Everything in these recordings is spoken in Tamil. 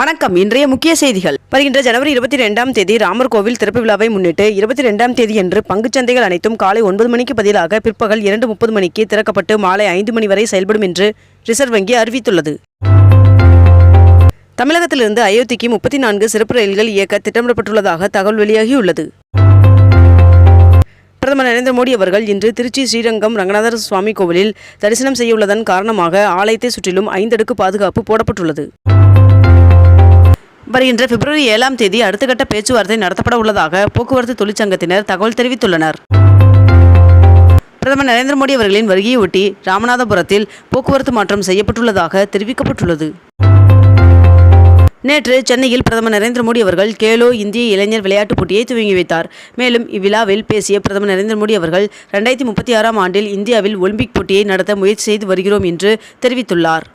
வணக்கம். இன்றைய முக்கிய செய்திகள். வருகின்ற ஜனவரி இருபத்தி ரெண்டாம் தேதி ராமர் கோவில் திறப்பு விழாவை முன்னிட்டு இருபத்தி ரெண்டாம் தேதி என்று சந்தைகள் அனைத்தும் காலை ஒன்பது மணிக்கு பதிலாக பிற்பகல் இரண்டு முப்பது மணிக்கு திறக்கப்பட்டு மாலை ஐந்து மணி வரை செயல்படும் என்று ரிசர்வ் வங்கி அறிவித்துள்ளது. தமிழகத்திலிருந்து அயோத்திக்கு முப்பத்தி நான்கு சிறப்பு ரயில்கள் இயக்க திட்டமிடப்பட்டுள்ளதாக தகவல் வெளியாகியுள்ளது. பிரதமர் நரேந்திர மோடி அவர்கள் இன்று திருச்சி ஸ்ரீரங்கம் ரங்கநாதர் சுவாமி கோவிலில் தரிசனம் செய்யவுள்ளதன் காரணமாக ஆலயத்தை சுற்றிலும் ஐந்தடுக்கு பாதுகாப்பு போடப்பட்டுள்ளது. வருகின்ற பிப்ரவரி ஏழாம் தேதி அடுத்த கட்ட பேச்சுவார்த்தை நடத்தப்பட உள்ளதாக போக்குவரத்து தொழிற்சங்கத்தினர் தகவல் தெரிவித்துள்ளனர். பிரதமர் நரேந்திர மோடி அவர்களின் வருகையொட்டி ராமநாதபுரத்தில் போக்குவரத்து மாற்றம் செய்யப்பட்டுள்ளதாக தெரிவிக்கப்பட்டுள்ளது. நேற்று சென்னையில் பிரதமர் நரேந்திர மோடி அவர்கள் கேலோ இந்திய இளைஞர் விளையாட்டுப் போட்டியை துவங்கி வைத்தார். மேலும் இவ்விழாவில் பேசிய பிரதமர் நரேந்திர மோடி அவர்கள் ரெண்டாயிரத்தி முப்பத்தி ஆறாம் ஆண்டில் இந்தியாவில் ஒலிம்பிக் போட்டியை நடத்த முயற்சி செய்து வருகிறோம் என்று தெரிவித்துள்ளார்.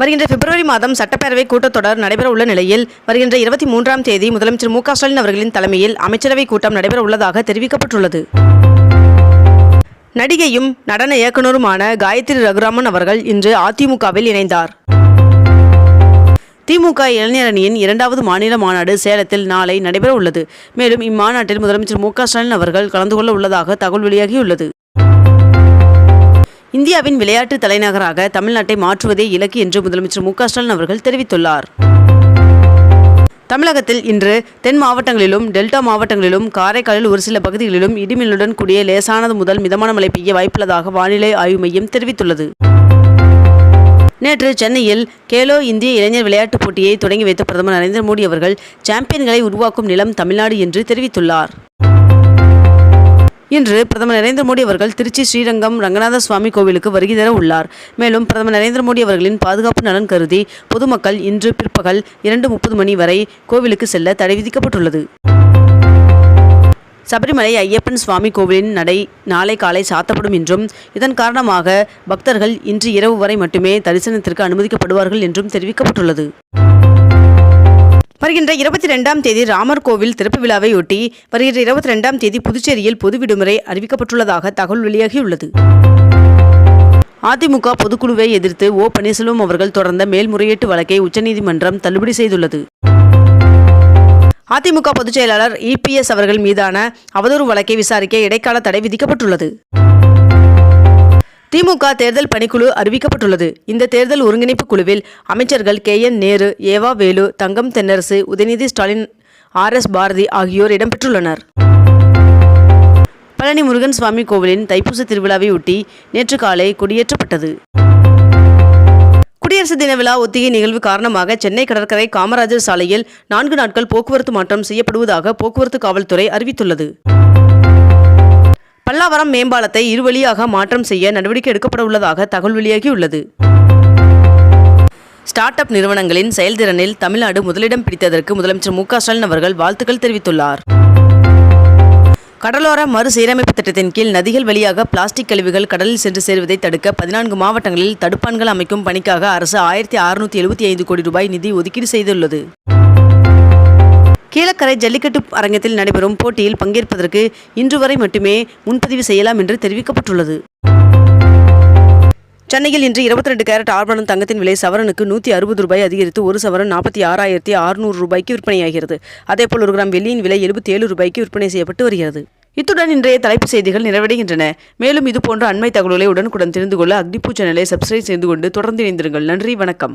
வருகின்ற பிப்ரவரி மாதம் சட்டப்பேரவை கூட்டத்தொடர் நடைபெற உள்ள நிலையில் வருகின்ற இருபத்தி மூன்றாம் தேதி முதலமைச்சர் மு ஸ்டாலின் அவர்களின் தலைமையில் அமைச்சரவை கூட்டம் நடைபெற உள்ளதாக தெரிவிக்கப்பட்டுள்ளது. நடிகையும் நடன இயக்குனருமான காயத்ரி ரகுராமன் அவர்கள் இன்று அதிமுகவில் இணைந்தார். திமுக இளைஞரணியின் இரண்டாவது மாநில மாநாடு சேலத்தில் நாளை நடைபெற உள்ளது மேலும் இம்மாநாட்டில் முதலமைச்சர் மு ஸ்டாலின் அவர்கள் கலந்து கொள்ள உள்ளதாக தகவல் வெளியாகியுள்ளது. இந்தியாவின் விளையாட்டு தலைநகராக தமிழ்நாட்டை மாற்றுவதே இலக்கு என்று முதலமைச்சர் மு ஸ்டாலின் அவர்கள் தெரிவித்துள்ளார். தமிழகத்தில் இன்று தென் மாவட்டங்களிலும் டெல்டா மாவட்டங்களிலும் காரைக்காலில் ஒரு சில பகுதிகளிலும் இடிமின்னுடன் கூடிய லேசானது முதல் மிதமான மழை பெய்ய வாய்ப்புள்ளதாக வானிலை ஆய்வு மையம் தெரிவித்துள்ளது. நேற்று சென்னையில் கேலோ இந்திய இளைஞர் விளையாட்டுப் போட்டியை தொடங்கி வைத்த பிரதமர் நரேந்திர மோடி அவர்கள் சாம்பியன்களை உருவாக்கும் நிலம் தமிழ்நாடு என்று தெரிவித்துள்ளார். இன்று பிரதமர் நரேந்திர மோடி அவர்கள் திருச்சி ஸ்ரீரங்கம் ரங்கநாத சுவாமி கோவிலுக்கு வருகை தர உள்ளார். மேலும் பிரதமர் நரேந்திர மோடி அவர்களின் பாதுகாப்பு நலன் கருதி பொதுமக்கள் இன்று பிற்பகல் இரண்டு முப்பது மணி வரை கோவிலுக்கு செல்ல தடை விதிக்கப்பட்டுள்ளது. சபரிமலை ஐயப்பன் சுவாமி கோவிலின் நடை நாளை காலை சாத்தப்படும் என்றும் இதன் காரணமாக பக்தர்கள் இன்று இரவு வரை மட்டுமே தரிசனத்திற்கு அனுமதிக்கப்படுவார்கள் என்றும் தெரிவிக்கப்பட்டுள்ளது. வருகின்ற இருபத்தி ரெண்டாம் தேதி ராமர் கோவில் திறப்பு விழாவையொட்டி வருகின்ற இருபத்தி ரெண்டாம் தேதி புதுச்சேரியில் பொது விடுமுறை அறிவிக்கப்பட்டுள்ளதாக தகவல் வெளியாகியுள்ளது. அதிமுக பொதுக்குழுவை எதிர்த்து ஓ பன்னீர்செல்வம் அவர்கள் தொடர்ந்த மேல்முறையீட்டு வழக்கை உச்சநீதிமன்றம் தள்ளுபடி செய்துள்ளது. அதிமுக பொதுச் செயலாளர் இபிஎஸ் அவர்கள் மீதான அவதூறு வழக்கை விசாரிக்க இடைக்கால தடை விதிக்கப்பட்டுள்ளது. திமுக தேர்தல் பணிக்குழு அறிவிக்கப்பட்டுள்ளது. இந்த தேர்தல் ஒருங்கிணைப்பு குழுவில் அமைச்சர்கள் K. N. Nehru E V Velu Thangam Thennarasu Udhayanidhi Stalin R. S. Bharathi ஆகியோர் இடம்பெற்றுள்ளனர். பழனி முருகன் சுவாமி கோவிலின் தைப்பூச திருவிழாவையொட்டி நேற்று காலை கொடியேற்றப்பட்டது. குடியரசு தின விழா ஒத்திகை நிகழ்வு காரணமாக சென்னை கடற்கரை காமராஜர் சாலையில் நான்கு நாட்கள் போக்குவரத்து மாற்றம் செய்யப்படுவதாக போக்குவரத்து காவல்துறை அறிவித்துள்ளது. பல்லாவரம் மேம்பாலத்தை இருவழியாக மாற்றம் செய்ய நடவடிக்கை எடுக்கப்பட உள்ளதாக தகவல் வெளியாகியுள்ளது. ஸ்டார்ட் அப் நிறுவனங்களின் செயல்திறனில் தமிழ்நாடு முதலிடம் பிடித்ததற்கு முதலமைச்சர் மு ஸ்டாலின் அவர்கள் வாழ்த்துக்கள் தெரிவித்துள்ளார். கடலோர மறுசீரமைப்பு திட்டத்தின் கீழ் நதிகள் வழியாக பிளாஸ்டிக் கழிவுகள் கடலில் சென்று சேருவதை தடுக்க பதினான்கு மாவட்டங்களில் தடுப்பான்கள் அமைக்கும் பணிக்காக அரசு ஆயிரத்தி அறுநூத்தி எழுபத்தி ஐந்து கோடி ரூபாய் நிதி ஒதுக்கீடு செய்துள்ளது. கீழக்கரை ஜல்லிக்கட்டு அரங்கத்தில் நடைபெறும் போட்டியில் பங்கேற்பதற்கு இன்று வரை மட்டுமே முன்பதிவு செய்யலாம் என்று தெரிவிக்கப்பட்டுள்ளது. சென்னையில் இன்று இருபத்தி ரெண்டு கேரட் ஆர்பனம் தங்கத்தின் விலை சவரனுக்கு நூற்றி அறுபது ரூபாய் அதிகரித்து ஒரு சவரன் நாற்பத்தி ஆறாயிரத்தி அறுநூறு ரூபாய்க்கு விற்பனையாகிறது. அதேபோல் ஒரு கிராம் வெள்ளியின் விலை எழுபத்தி ஏழு ரூபாய்க்கு விற்பனை செய்யப்பட்டு வருகிறது. இத்துடன் இன்றைய தலைப்பு செய்திகள் நிறைவடைகின்றன. மேலும் இதுபோன்ற அண்மை தகவல்களை உடனுக்குடன் தெரிந்து கொள்ள அக்னிபூ சேனலை சப்ஸ்கிரைப் செய்து கொண்டு தொடர்ந்து இணைந்திருங்கள். நன்றி வணக்கம்.